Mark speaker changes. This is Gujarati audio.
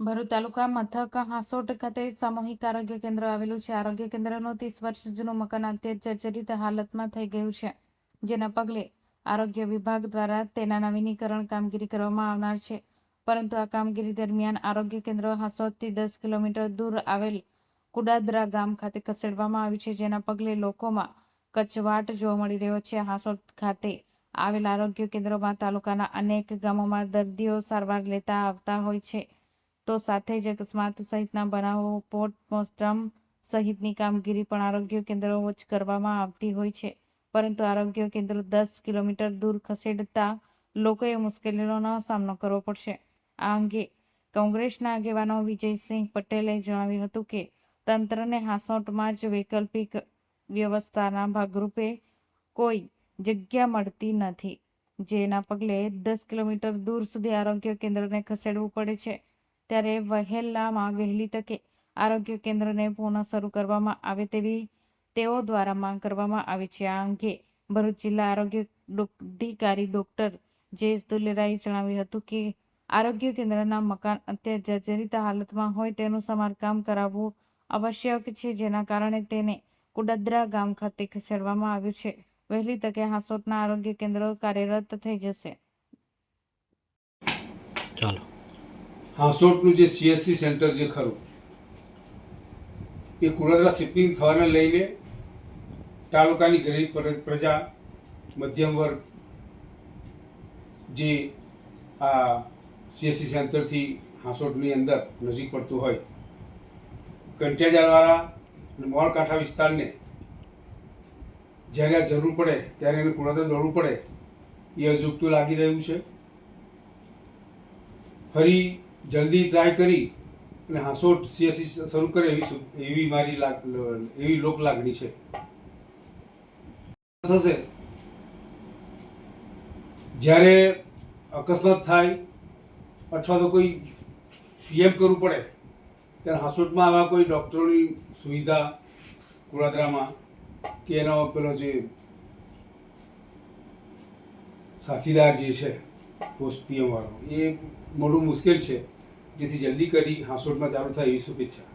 Speaker 1: ભરૂચ તાલુકા મથક હાંસોટ ખાતે સામૂહિક આરોગ્ય કેન્દ્ર આવેલું છે. આરોગ્ય કેન્દ્રનું ત્રીસ વર્ષ જૂનું મકાન અત્યંત જર્જરિત હાલતમાં થઈ ગયું છે, જેના પગલે આરોગ્ય વિભાગ દ્વારા તેના નવીનીકરણ કામગીરી કરવામાં આવનાર છે. પરંતુ આ કામગીરી દરમિયાન આરોગ્ય કેન્દ્ર હાંસોટથી દસ કિલોમીટર દૂર આવેલ કુડાદરા ગામ ખાતે ખસેડવામાં આવ્યું છે, જેના પગલે લોકોમાં કચવાટ જોવા મળી રહ્યો છે. હાંસોટ ખાતે આવેલ આરોગ્ય કેન્દ્રમાં તાલુકાના અનેક ગામોમાં દર્દીઓ સારવાર લેતા આવતા હોય છે. તો સાથે જ અકસ્માત સહિતના બનાવો પોસ્ટમોર્ટમ સહિતની કામગીરી પણ આરોગ્ય કેન્દ્રો જ કરવામાં આવતી હોય છે. પરંતુ આરોગ્ય કેન્દ્ર દસ કિલોમીટર દૂર ખસેડતા લોકોએ મુશ્કેલીઓનો સામનો કરવો પડશે. આ અંગે કોંગ્રેસના આગેવાનો વિજયસિંહ પટેલે જણાવ્યું હતું કે, તંત્રને હાંસોટમાં જ વૈકલ્પિક વ્યવસ્થાના ભાગરૂપે કોઈ જગ્યા મળતી નથી. જેના પગલે દસ કિલોમીટર દૂર સુધી આરોગ્ય કેન્દ્રને ખસેડવું પડે છે. ત્યારે વહેલામાં વહેલી તકે આરોગ્ય કેન્દ્રને પુનઃ શરૂ કરવામાં આવે તેવી તેઓ દ્વારા માંગ કરવામાં આવી છે. આ અંગે ભરૂચ જિલ્લા આરોગ્ય અધિકારી ડોક્ટર જયેશ દુલેરાએ જણાવ્યું હતું કે, આરોગ્ય કેન્દ્રના મકાન અત્યંત જર્જરિત હાલતમાં હોય તેનું સમારકામ કરાવવું આવશ્યક છે, જેના કારણે તેને કુડદ્રા ગામ ખાતે ખસેડવામાં આવ્યું છે. વહેલી તકે હાંસોટના આરોગ્ય કેન્દ્રો કાર્યરત થઈ જશે.
Speaker 2: ચાલો.
Speaker 3: હાંસોટનું જે સીએસસી સેન્ટર જે ખરું, એ કુરાદરા શિપિંગ થવાને લઈને તાલુકાની ગરીબ પ્રજા, મધ્યમ વર્ગ જે આ સીએસસી સેન્ટરથી હાંસોટની અંદર નજીક પડતું હોય કંઠિયાજાળવાળા અને મોળકાંઠા વિસ્તારને જ્યારે આ જરૂર પડે, ત્યારે એને કુળદરા દોડવું પડે, એ અજુગતું લાગી રહ્યું છે. ફરી જલ્દી ટ્રાય કરી અને હાંસોટ સીએસસી શરૂ કરે એવી એવી મારી લાગ, એવી લોક લાગણી છે. થશે? જ્યારે અકસ્માત થાય અથવા તો કોઈ પીએમ કરવું પડે, ત્યારે હાંસોટમાં આવા કોઈ ડૉક્ટરોની સુવિધા કુળાદરામાં કે એનો પેલો જે સાથીદાર જે છે, પોસ્ટ પીએમ વાળો, એ મોડું મુશ્કેલ છે. જેથી જલ્દી કરી હાંસોડમાં ચાલુ થાય એવી શુભેચ્છા.